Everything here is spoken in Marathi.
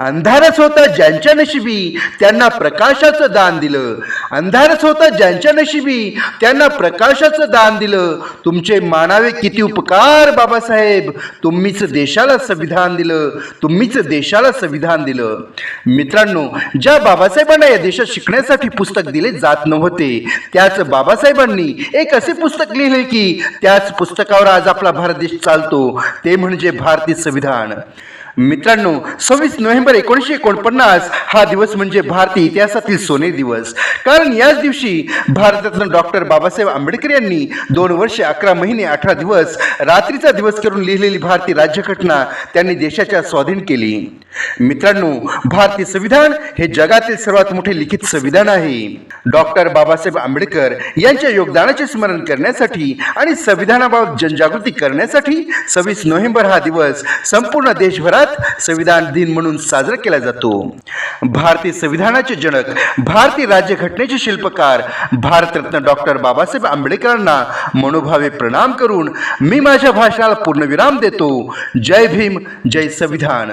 अंधारच होता ज्यांच्या नशिबी त्यांना प्रकाशाचं दान दिलं. अंधारच होता ज्यांच्या नशिबी त्यांना प्रकाशाचं दान दिलं. तुमचे मानावे किती उपकार बाबासाहेब. तुम्हीच देशाला संविधान दिलं. तुम्हीच देशाला संविधान दिलं. मित्रांनो ज्या बाबासाहेबांना या देशात शिकण्यासाठी पुस्तक दिले जात नव्हते त्याच बाबासाहेबांनी एक असे पुस्तक लिहिले की त्याच पुस्तकावर आज आपला भारत देश चालतो. ते म्हणजे भारतीय संविधान. मित्रांनो सव्वीस नोव्हेंबर एकोणीसशे एकोणपन्नास हा दिवस म्हणजे भारतीय इतिहासातील सोने दिवस. कारण याच दिवशी भारतरत्न डॉक्टर बाबासाहेब आंबेडकर यांनी दोन वर्षे अकरा महिने अठरा दिवस रात्रीचा दिवस करून लिहिलेली भारतीय राज्यघटना त्यांनी देशाच्या स्वाधीन केली. मित्रांनो भारतीय संविधान हे जगातील सर्वात मोठे लिखित संविधान आहे. डॉक्टर बाबासाहेब आंबेडकर यांच्या योगदानाचे स्मरण करण्यासाठी आणि संविधानाबाबत जनजागृती करण्यासाठी सव्वीस नोव्हेंबर हा दिवस संपूर्ण देशभरात संविधान दिन म्हणून साजरा केला जातो. भारतीय संविधानाचे जनक भारतीय राज्यघटनेचे शिल्पकार भारतरत्न डॉक्टर बाबासाहेब आंबेडकरांना मनोभावे प्रणाम करून मी माझ्या भाषणाला पूर्णविराम देतो. जय भीम जय संविधान.